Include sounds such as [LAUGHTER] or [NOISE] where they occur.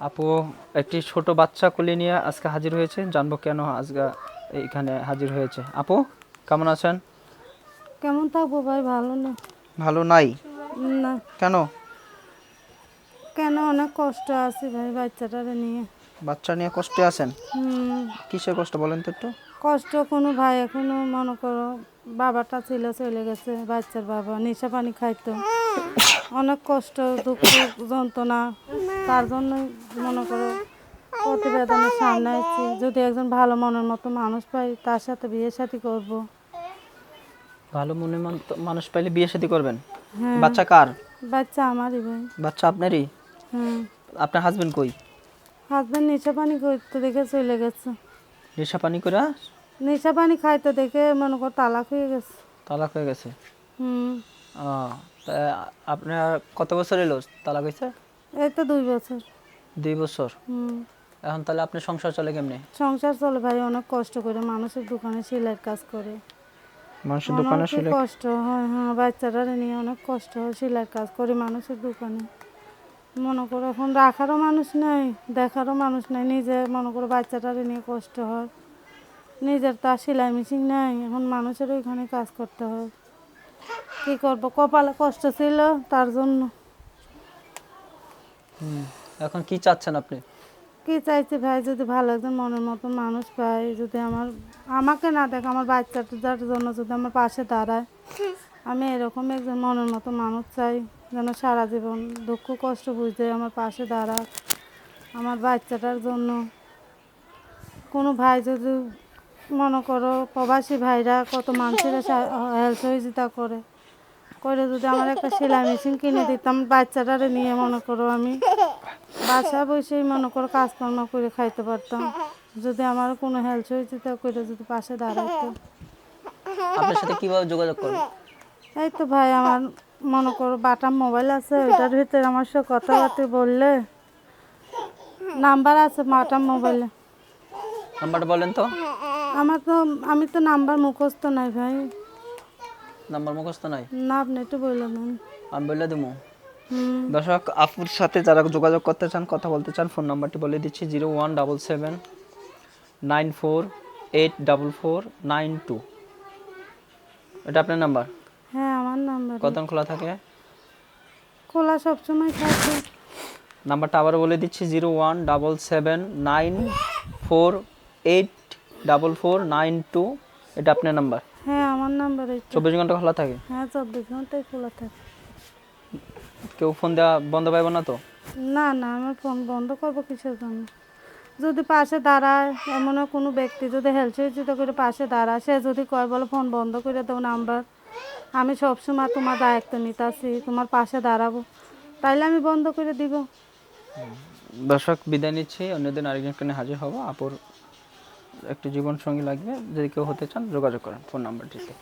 আপু একটি ছোট বাচ্চা কোলে নিয়ে আজকে হাজির হয়েছে। জানব কেন আজকে এইখানে হাজির হয়েছে। আপু কেমন আছেন? কেমন থাকব ভাই? ভালো না। ভালো নাই? না। কেন? কেন? অনেক কষ্ট আছে ভাই বাচ্চাটারে নিয়ে। বাচ্চা নিয়ে কষ্টে আছেন? হুম। কিসের কষ্ট বলেন তো একটু? কষ্ট কোনো ভাই এখনও মনে করো বাবাটা ছিল চলে গেছে বাচ্চার বাবা নেশা পানি খাইতো। অনেক কষ্ট দুঃখ যন্ত্রণা তার জন্য মনে করো প্রতিবেদনের সামনে আসছি যদি একজন ভালো মনের মতো মানুষ পাই তার সাথে বিয়ে সাথে করব। ভালো মনে মান- মানুষ পাইলে বিয়ে শাদী করবেন? হ্যাঁ। বাচ্চা কার? বাচ্চা আমারই ভাই। বাচ্চা আপনারই? হুম। আপনার হাজবেন্ড কই? হাজবেন্ড নেশা পানি করতে দেখে চলে গেছে। নেশা পানি করে? নেশা পানি খাইতে দেখে মনে কর তালাক হয়ে গেছে। তালাক হয়ে গেছে? হুম। ও, তা আপনার কত বছর এলো তালাক হয়েছে? এই তো দুই বছর। দুই বছর? হুম। এখন তাহলে আপনার সংসার চলে কেমনে? সংসার চলে ভাই অনেক কষ্ট করে। মানুষের দোকানে সেলাইয়ের কাজ করে। মানুষের দোকানে শুলে কষ্ট হয় হ্যাঁ বাচ্চারা নিয়ে অনেক কষ্ট হয় সেলাইয়ের কাজ করে মানুষের দোকানে। মনে করো এখন রাখারও মানুষ নেই দেখারও মানুষ নেই নিজে মনে করো বাচ্চাটারে নিয়ে কষ্ট হয়। নিজের তো আর সেলাই মেশিন নেই এখন মানুষের ওইখানে কাজ করতে হয়। কী করব? কপালে কষ্ট ছিল তার জন্য। এখন কি চাচ্ছেন আপনি? কি চাইছি ভাই যদি ভালো একজন মনের মতো মানুষ পাই যদি আমার আমাকে না দেখে আমার বাচ্চাটার জন্য যদি আমার পাশে দাঁড়ায়। আমি এরকম একজন মনের মতো মানুষ চাই যেন সারা জীবন দুঃখ কষ্ট বুঝতে আমার পাশে দাঁড়াক আমার বাচ্চাটার জন্য। কোনো ভাই যদি মনে করো প্রবাসী ভাইরা কত মানুষের [LAUGHS] হেল্প সহযোগিতা করে করে যদি আমার একটা সেলাই মেশিন কিনে দিতাম বাচ্চাটারে নিয়ে মনে করো আমি বাসা বসেই মনে করো কাজকর্ম করে খাইতে পারতাম। যদি আমার কোনো হেল্প সহযোগিতা করে যদি পাশে দাঁড়াতো আপনার সাথে কীভাবে যোগাযোগ করব? এই তো ভাই আমার মনে করো বাটাম মোবাইল আছে ওইটার ভিতরে আমার সাথে কথাবার্তা বললে। নাম্বার আছে বাটাম মোবাইলে। নাম্বারটা বলেন তো। আমার তো আমি তো নাম্বার মুখস্থ নাই ভাই। নাম্বার মুখস্থ নাই? না আপনি একটু বললেন আমি বলে দেবো। দর্শক আপুর সাথে যারা যোগাযোগ করতে চান কথা বলতে চান ফোন নাম্বারটি বলে দিচ্ছি zero one double seven nine four eight double four nine two. এটা আপনার নাম্বার? কতক্ষণ খোলা থাকে? খোলা সবসময় থাকে। নাম্বারটা আবার বলে দিচ্ছি zero one double seven nine four eight double four nine two. এটা আপনার নাম্বার? হ্যাঁ আমার নাম্বার চব্বিশ ঘণ্টা খোলা থাকে? হ্যাঁ চব্বিশ ঘন্টায় খোলা থাকে। কেউ ফোন দেওয়া বন্ধ পাইব না তো? না না আমার ফোন বন্ধ করব কিসের জন্য? যদি পাশে দাঁড়ায় এমন কোনো ব্যক্তি যদি হেল্প সহযোগিতা করে পাশে দাঁড়ায় সে যদি কয় বলে ফোন বন্ধ করে দাও নাম্বার আমি সবসময় তোমার দায়িত্ব নিতাছি, তোমার পাশে দাঁড়াবো। তাইলে আমি বন্ধ করে দিব। দর্শক, বিদায় নিচ্ছি। অন্যদিন আরেকজনকে হাজির হব। আপুর একটি জীবন সঙ্গী লাগবে। যদি কেউ হতে চান, যোগাযোগ করেন। ফোন নাম্বারটিতে।